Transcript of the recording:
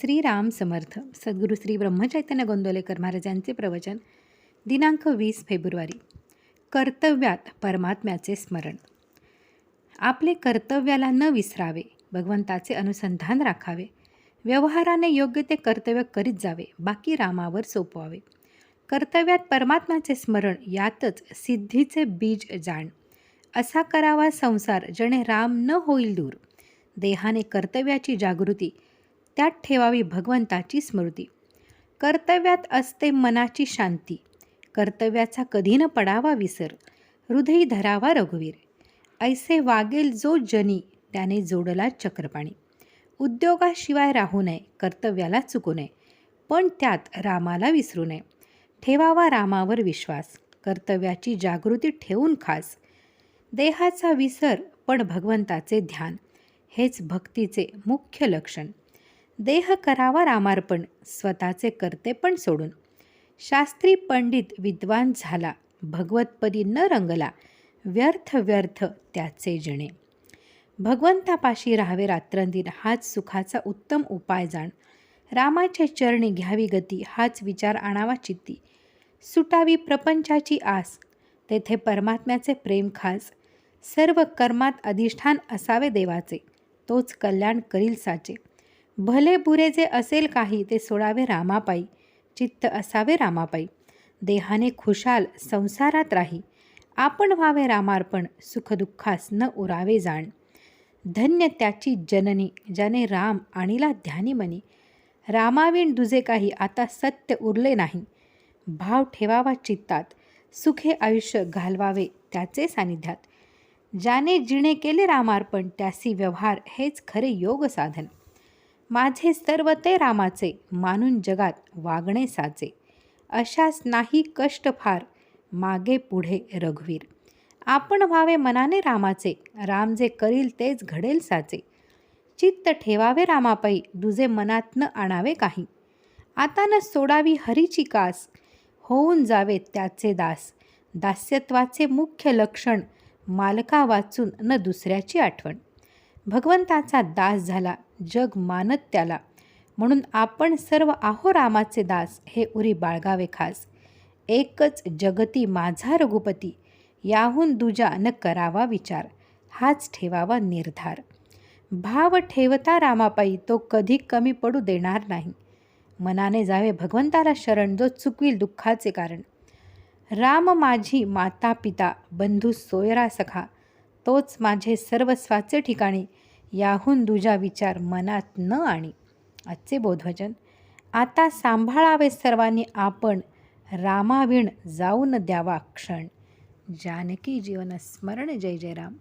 श्रीराम समर्थ सद्गुरू श्री ब्रह्मचैतन्य गोंदवलेकर महाराजांचे प्रवचन दिनांक वीस फेब्रुवारी. कर्तव्यात परमात्म्याचे स्मरण. आपले कर्तव्याला न विसरावे भगवंताचे अनुसंधान राखावे व्यवहाराने योग्य ते कर्तव्य करीत जावे बाकी रामावर सोपवावे. कर्तव्यात परमात्म्याचे स्मरण यातच सिद्धीचे बीज जाण. असा करावा संसार जणे राम न होईल दूर. देहाने कर्तव्याची जागृती त्यात ठेवावी भगवंताची स्मृती. कर्तव्यात असते मनाची शांती. कर्तव्याचा कधी न पडावा विसर. हृदयी धरावा रघुवीर. ऐसे वागेल जो जनी त्याने जोडला चक्रपाणी. उद्योगाशिवाय राहू नये कर्तव्याला चुकू नये. पण त्यात रामाला विसरू नये. ठेवावा रामावर विश्वास. कर्तव्याची जागृती ठेवून खास. देहाचा विसर पण भगवंताचे ध्यान. हेच भक्तीचे मुख्य लक्षण. देह करावा रामार्पण स्वतःचे करते पण सोडून. शास्त्री पंडित विद्वान झाला भगवतपदी न रंगला व्यर्थ व्यर्थ त्याचे जिणे. भगवंतापाशी राहावे रात्रंदिन हाच सुखाचा उत्तम उपाय जाण. रामाचे चरणी घ्यावी गती हाच विचार आणावा चित्ती. सुटावी प्रपंचाची आस तेथे परमात्म्याचे प्रेम खास. सर्व कर्मात अधिष्ठान असावे देवाचे तोच कल्याण करील साचे. भले बुरे जे असेल काही ते सोडावे रामापायी चित्त असावे रामापायी देहाने खुशाल संसारात राही. आपण व्हावे रामार्पण सुखदुःखास न उरावे जाण. धन्य त्याची जननी ज्याने राम आणिला ध्यानी मनी. रामाविण दुजे काही आता सत्य उरले नाही. भाव ठेवावा चित्तात. सुखे आयुष्य घालवावे त्याचे सानिध्यात. ज्याने जिणे केले रामार्पण त्यासी व्यवहार हेच खरे योग साधन. माझे सर्व ते रामाचे मानून जगात वागणे साचे. अशाच नाही कष्ट फार मागे पुढे रघुवीर. आपण व्हावे मनाने रामाचे राम जे करील तेच घडेल साचे. चित्त ठेवावे रामापायी दुजे मनातनं आणावे काही. आता न सोडावी हरीची कास होऊन जावे त्याचे दास. दास्यत्वाचे मुख्य लक्षण मालका वाचून न दुसऱ्याची आठवण. भगवंताचा दास झाला जग मानत त्याला. म्हणून आपण सर्व आहो रामाचे दास हे उरी बाळगावे खास. एकच जगती माझा रघुपती याहून दुजा न करावा विचार. हाच ठेवावा निर्धार. भाव ठेवता रामापायी तो कधी कमी पडू देणार नाही. मनाने जावे भगवंताला शरण जो चुकविल दुःखाचे कारण. राम माझी माता पिता बंधू सोयरा सखा तोच माझे सर्वस्वाचे ठिकाणी. याहून दुजा विचार मनात न आणि. आजचे बोधवचन आता सांभाळावे सर्वांनी आपण रामाविण जाऊन द्यावा क्षण. जानकी जीवन स्मरण जय जय राम.